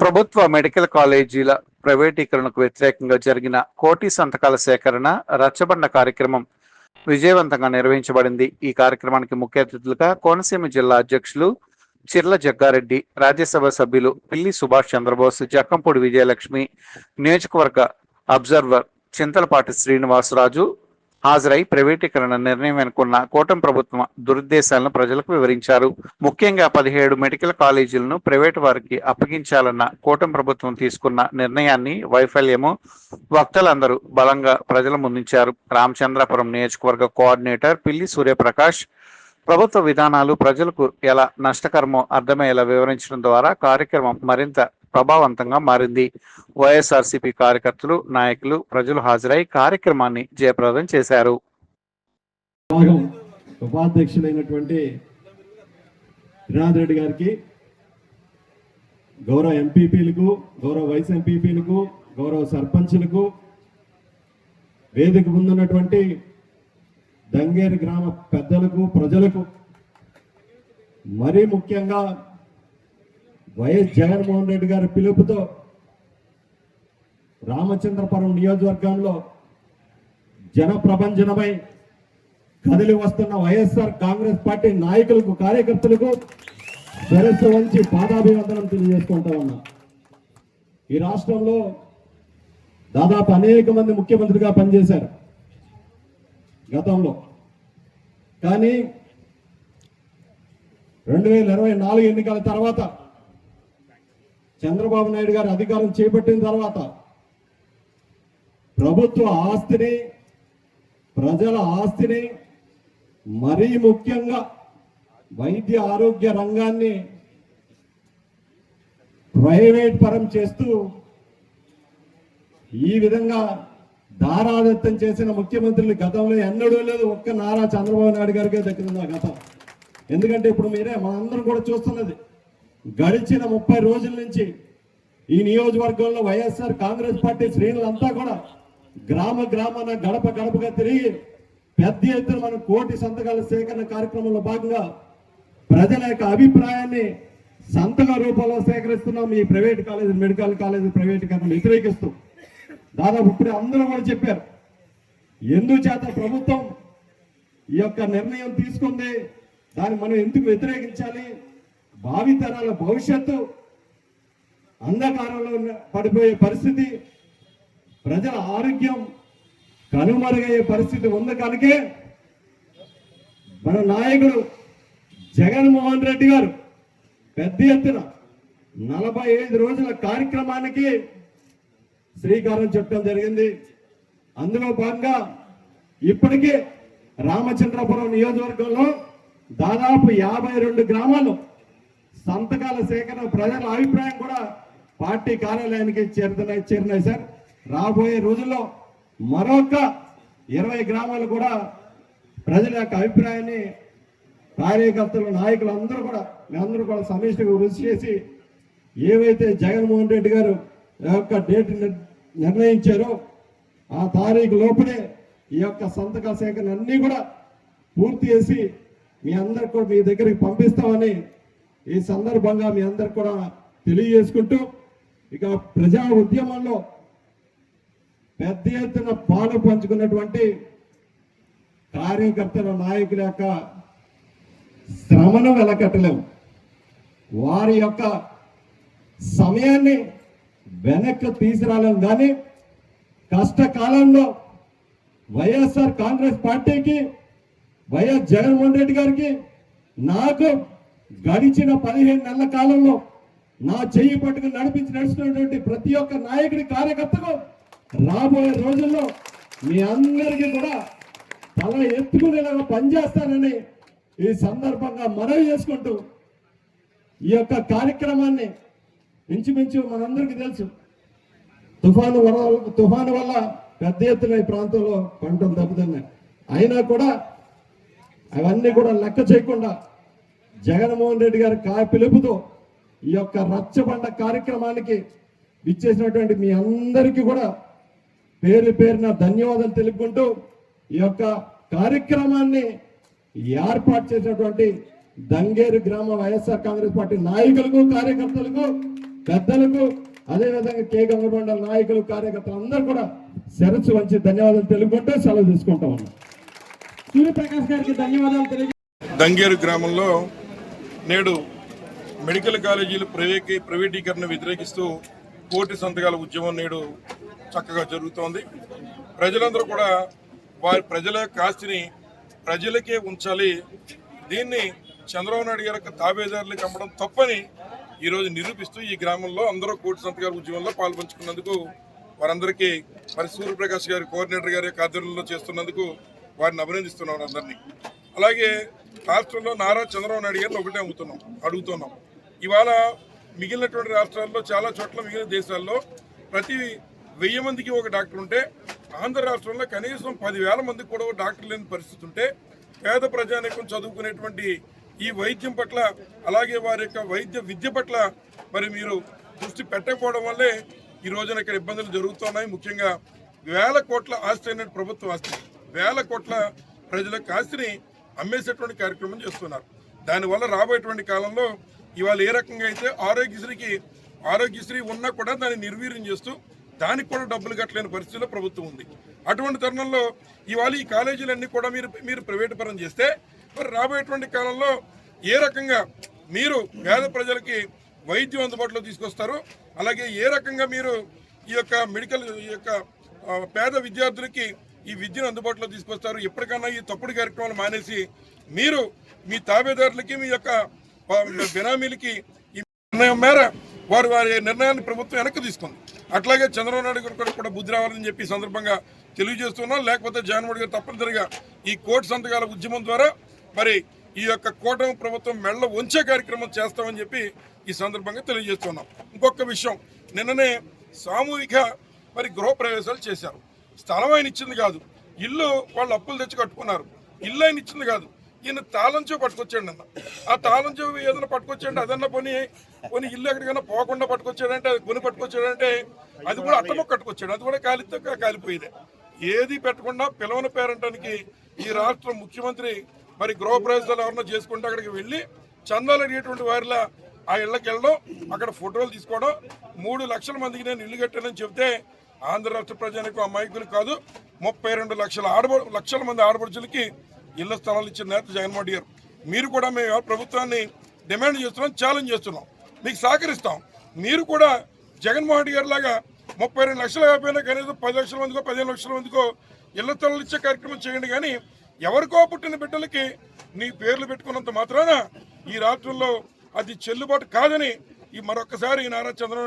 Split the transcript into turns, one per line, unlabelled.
ప్రభుత్వ మెడికల్ కాలేజీల ప్రైవేటీకరణకు వ్యతిరేకంగా జరిగిన కోటి సంతకాల సేకరణ రచ్చబండ కార్యక్రమం విజయవంతంగా నిర్వహించబడింది. ఈ కార్యక్రమానికి ముఖ్య అతిథులుగా కోనసీమ జిల్లా అధ్యక్షులు చిర్ల జగ్గారెడ్డి రాజ్యసభ సభ్యులు పిల్లి సుభాష్ చంద్రబోస్ జక్కంపూడి విజయలక్ష్మి నియోజకవర్గ అబ్జర్వర్ చింతలపాటి శ్రీనివాసరాజు హాజరై ప్రైవేటీకరణ నిర్ణయం వెనుకున్న కూటమి ప్రభుత్వం దురుద్దేశాలను ప్రజలకు వివరించారు. ముఖ్యంగా పదిహేడు మెడికల్ కాలేజీలను ప్రైవేటు వారికి అప్పగించాలన్న కూటమి ప్రభుత్వం తీసుకున్న నిర్ణయాన్ని వైఫల్యము వక్తలందరూ బలంగా ప్రజల ముందుంచారు. రామచంద్రాపురం నియోజకవర్గ కోఆర్డినేటర్ పిల్లి సూర్యప్రకాష్ ప్రభుత్వ విధానాలు ప్రజలకు ఎలా నష్టకరమో అర్థమయ్యేలా వివరించడం ద్వారా కార్యక్రమం మరింత ప్రభావవంతంగా మారింది. వైఎస్ఆర్సీపీ కార్యకర్తలు నాయకులు ప్రజలు హాజరై కార్యక్రమాన్ని జయప్రదం చేశారు.
ఉపాధ్యక్షుడైనటువంటి ఉపాధ్యక్షులైనటువంటి రెడ్డి గారికి గౌరవ ఎంపీపీలకు గౌరవ వైస్ ఎంపీపీలకు గౌరవ సర్పంచులకు వేదిక ముందున్నటువంటి దంగేరు గ్రామ పెద్దలకు ప్రజలకు మరీ ముఖ్యంగా వైఎస్ జగన్మోహన్ రెడ్డి గారి పిలుపుతో రామచంద్రపురం నియోజకవర్గంలో జన ప్రభంజనమై కదిలి వస్తున్న వైఎస్ఆర్ కాంగ్రెస్ పార్టీ నాయకులకు కార్యకర్తలకు సరస్సు వంచి పాదాభివందనం తెలియజేసుకుంటా ఉన్నా. ఈ రాష్ట్రంలో దాదాపు అనేక మంది ముఖ్యమంత్రిగా పనిచేశారు గతంలో. కానీ రెండు వేల ఇరవై నాలుగు ఎన్నికల తర్వాత చంద్రబాబు నాయుడు గారు అధికారం చేపట్టిన తర్వాత ప్రభుత్వ ఆస్తిని ప్రజల ఆస్తిని మరీ ముఖ్యంగా వైద్య ఆరోగ్య రంగాన్ని ప్రైవేట్ పరం చేస్తూ ఈ విధంగా దారాదత్తం చేసిన ముఖ్యమంత్రులు గతంలో ఎన్నడూ లేదు. ఒక్క నారా చంద్రబాబు నాయుడు గారికే దక్కింది ఆ గతం. ఎందుకంటే ఇప్పుడు మీరే మనందరం కూడా చూస్తున్నది. గడిచిన ముప్పై రోజుల నుంచి ఈ నియోజకవర్గంలో వైఎస్ఆర్ కాంగ్రెస్ పార్టీ శ్రేణులంతా కూడా గ్రామ గ్రామాన గడప గడపగా తిరిగి పెద్ద ఎత్తున మనం కోటి సంతకాల సేకరణ కార్యక్రమంలో భాగంగా ప్రజల యొక్క అభిప్రాయాన్ని సంతక రూపంలో సేకరిస్తున్నాం ఈ ప్రైవేట్ కాలేజీ మెడికల్ కాలేజీ ప్రైవేటీకరణ వ్యతిరేకిస్తూ. దాదాపు ఇప్పుడు అందరూ కూడా చెప్పారు ఎందుచేత ప్రభుత్వం ఈ యొక్క నిర్ణయం తీసుకుంది దాన్ని మనం ఎందుకు వ్యతిరేకించాలి? భావితరాల భవిష్యత్తు అంధకారంలో ఉన్న- పడిపోయే పరిస్థితి ప్రజల ఆరోగ్యం కనుమరుగయ్యే పరిస్థితి ఉంది కనుకే మన నాయకుడు జగన్మోహన్ రెడ్డి గారు పెద్ద ఎత్తున నలభై ఐదు రోజుల కార్యక్రమానికి శ్రీకారం చుట్టడం జరిగింది. అందులో భాగంగా ఇప్పటికే రామచంద్రపురం నియోజకవర్గంలో దాదాపు యాభై రెండు గ్రామాలు సంతకాల సేకరణ ప్రజల అభిప్రాయం కూడా పార్టీ కార్యాలయానికి చేరుతున్నాయి చేరినాయి సార్. రాబోయే రోజుల్లో మరొక ఇరవై గ్రామాలు కూడా ప్రజల యొక్క అభిప్రాయాన్ని కార్యకర్తలు నాయకులు అందరూ కూడా మేమందరూ కూడా సమిష్టిగా కృషి చేసి ఏవైతే జగన్మోహన్ రెడ్డి గారు ఈ యొక్క డేట్ నిర్ణయించారో ఆ తారీఖు లోపలే ఈ యొక్క సంతకాల సేకరణ అన్నీ కూడా పూర్తి చేసి మీ అందరికి కూడా మీ దగ్గరికి పంపిస్తామని ఈ సందర్భంగా మీ అందరు కూడా తెలియజేసుకుంటూ ఇక ప్రజా ఉద్యమంలో పెద్ద ఎత్తున పాలు పంచుకున్నటువంటి కార్యకర్తల నాయకుల యొక్క శ్రమను వెలకట్టలేము. వారి యొక్క సమయాన్ని వెనక్కి తీసుకురాలేం కానీ కష్టకాలంలో వైఎస్ఆర్ కాంగ్రెస్ పార్టీకి వైఎస్ జగన్మోహన్ రెడ్డి గారికి నాకు గడిచిన పదిహేను నెలల కాలంలో నా చెయ్యి పట్టుకుని నడిపించి నడుస్తున్నటువంటి ప్రతి ఒక్క నాయకుడి కార్యకర్తకు రాబోయే రోజుల్లో మీ అందరికీ కూడా తల ఎత్తుకునేలాగా పనిచేస్తానని ఈ సందర్భంగా మనవి చేసుకుంటూ ఈ యొక్క కార్యక్రమాన్ని ఇంచుమించు మనందరికీ తెలుసు. తుఫాను వల్ల తుఫాను వల్ల పెద్ద ఎత్తున ఈ ప్రాంతంలో పంటలు దెబ్బతిన్నాయి. అయినా కూడా అవన్నీ కూడా లెక్క చేయకుండా జగన్మోహన్ రెడ్డి గారి కా పిలుపుతో ఈ యొక్క రచ్చబండ కార్యక్రమానికి ఇచ్చేసినటువంటి మీ అందరికీ కూడా పేరు పేరున ధన్యవాదాలు తెలుపుకుంటూ ఈ యొక్క కార్యక్రమాన్ని ఏర్పాటు చేసినటువంటి దంగేరు గ్రామ వైఎస్ఆర్ కాంగ్రెస్ పార్టీ నాయకులకు కార్యకర్తలకు పెద్దలకు అదేవిధంగా కే గంగమండల నాయకులు కార్యకర్తలు అందరూ కూడా శిరస్సు వంచి ధన్యవాదాలు తెలుపుకుంటూ సెలవు తీసుకుంటా ఉన్నాం సూర్యప్రకాష్ గారికి ధన్యవాదాలు తెలియ
దంగేరు గ్రామంలో నేడు మెడికల్ కాలేజీలు ప్రైవేటీ ప్రైవేటీకరణ వ్యతిరేకిస్తూ కోటి సంతకాల ఉద్యమం నేడు చక్కగా జరుగుతోంది. ప్రజలందరూ కూడా వారి ప్రజల కాస్తిని ప్రజలకే ఉంచాలి. దీన్ని చంద్రబాబు నాయుడు గారి యొక్క తాబేదారులకు అమ్మడం తప్పని ఈరోజు నిరూపిస్తూ ఈ గ్రామంలో అందరూ కోటి సంతకాల ఉద్యమంలో పాల్పంచుకున్నందుకు వారందరికీ మరి సూర్యప్రకాష్ గారి కోఆర్డినేటర్ గారి యొక్క ఆధ్వర్యంలో చేస్తున్నందుకు వారిని అభినందిస్తున్నాను అందరినీ. అలాగే రాష్ట్రంలో నారా చంద్రబాబు నాయుడు గారిని ఒకటే అమ్ముతున్నాం అడుగుతున్నాం. ఇవాళ మిగిలినటువంటి రాష్ట్రాల్లో చాలా చోట్ల మిగిలిన దేశాల్లో ప్రతి వెయ్యి మందికి ఒక డాక్టర్ ఉంటే ఆంధ్ర రాష్ట్రంలో కనీసం పదివేల మందికి కూడా ఒక డాక్టర్ లేని పరిస్థితి ఉంటే పేద ప్రజానికం చదువుకునేటువంటి ఈ వైద్యం పట్ల అలాగే వారి యొక్క వైద్య విద్య పట్ల మరి మీరు దృష్టి పెట్టకపోవడం వల్లే ఈ రోజున ఇక్కడ ఇబ్బందులు జరుగుతున్నాయి. ముఖ్యంగా వేల కోట్ల ఆస్తి అయినట్టు ప్రభుత్వ ఆస్తి వేల కోట్ల ప్రజలకు ఆస్తిని అమ్మేసేటువంటి కార్యక్రమం చేస్తున్నారు. దానివల్ల రాబోయేటువంటి కాలంలో ఇవాళ ఏ రకంగా అయితే ఆరోగ్యశ్రీకి ఆరోగ్యశ్రీ ఉన్నా కూడా దాన్ని నిర్వీర్యం చేస్తూ దానికి కూడా డబ్బులు కట్టలేని పరిస్థితిలో ప్రభుత్వం ఉంది. అటువంటి తరుణంలో ఇవాళ ఈ కాలేజీలన్నీ కూడా మీరు మీరు ప్రైవేటు పరం చేస్తే మరి రాబోయేటువంటి కాలంలో ఏ రకంగా మీరు పేద ప్రజలకి వైద్యం అందుబాటులో తీసుకొస్తారు అలాగే ఏ రకంగా మీరు ఈ యొక్క మెడికల్ ఈ యొక్క పేద విద్యార్థులకి ఈ విద్యను అందుబాటులో తీసుకొస్తారు. ఎప్పటికైనా ఈ తప్పుడు కార్యక్రమాలు మానేసి మీరు మీ తాబేదారులకి మీ యొక్క బినామీలకి ఈ నిర్ణయం మేర వారు వారి నిర్ణయాన్ని ప్రభుత్వం వెనక్కి తీసుకుంది. అట్లాగే చంద్రబాబు నాయుడు గారు కూడా- కూడా బుద్ధి రావాలని చెప్పి సందర్భంగా తెలియజేస్తున్నాం. లేకపోతే జగన్మోహన్ గారు తప్పనిసరిగా ఈ కోటి సంతకాల ఉద్యమం ద్వారా మరి ఈ యొక్క కూటమి ప్రభుత్వం మెళ్ళ ఉంచే కార్యక్రమం చేస్తామని చెప్పి ఈ సందర్భంగా తెలియజేస్తున్నాం. ఇంకొక విషయం నిన్ననే సామూహిక మరి గృహప్రవేశాలు చేశారు. స్థలం ఆయన ఇచ్చింది కాదు. ఇల్లు వాళ్ళు అప్పులు తెచ్చి కట్టుకున్నారు. ఇల్లు ఆయన ఇచ్చింది కాదు. ఈయన తాళంచో పట్టుకొచ్చాడు అన్న ఆ తాళంచో ఏదైనా పట్టుకొచ్చాడు అదన్నా పని కొని ఇల్లు ఎక్కడికైనా పోకుండా పట్టుకొచ్చాడంటే అది కొని పట్టుకొచ్చాడంటే అది కూడా అట్టమొక్క కట్టుకొచ్చాడు. అది కూడా కాలితో కాలిపోయేదే. ఏది పెట్టకుండా పిలవని పేరంటానికి ఈ రాష్ట్ర ముఖ్యమంత్రి మరి గృహప్రవేశాలు ఎవరన్నా చేసుకుంటే అక్కడికి వెళ్ళి చందాలు అడిగేటువంటి వారిలా ఆ ఇళ్ళకి వెళ్ళడం అక్కడ ఫోటోలు తీసుకోవడం మూడు లక్షల మందికి నేను ఇల్లు కట్టానని చెబితే ఆంధ్ర రాష్ట్ర ప్రజలకు అమాయకులు కాదు. ముప్పై రెండు లక్షల ఆడబడు లక్షల మంది ఆడపడుచులకి ఇళ్ళ స్థలాలు ఇచ్చిన నేత జగన్మోహన్ గారు. మీరు కూడా మేము ప్రభుత్వాన్ని డిమాండ్ చేస్తున్నాం ఛాలెంజ్ చేస్తున్నాం. మీకు సహకరిస్తాం. మీరు కూడా జగన్మోహన్ రెడ్డి గారి లాగా ముప్పై రెండు లక్షలు కాకపోయినా కనీసం పది లక్షల మందికో పదిహేను లక్షల మందికో ఇళ్ళ స్థలాలు ఇచ్చే కార్యక్రమం చేయండి. కానీ ఎవరికో పుట్టిన బిడ్డలకి నీ పేర్లు పెట్టుకున్నంత మాత్రాన ఈ రాష్ట్రంలో అది చెల్లుబాటు కాదని ఈ మరొకసారి ఈ నారా చంద్రబాబు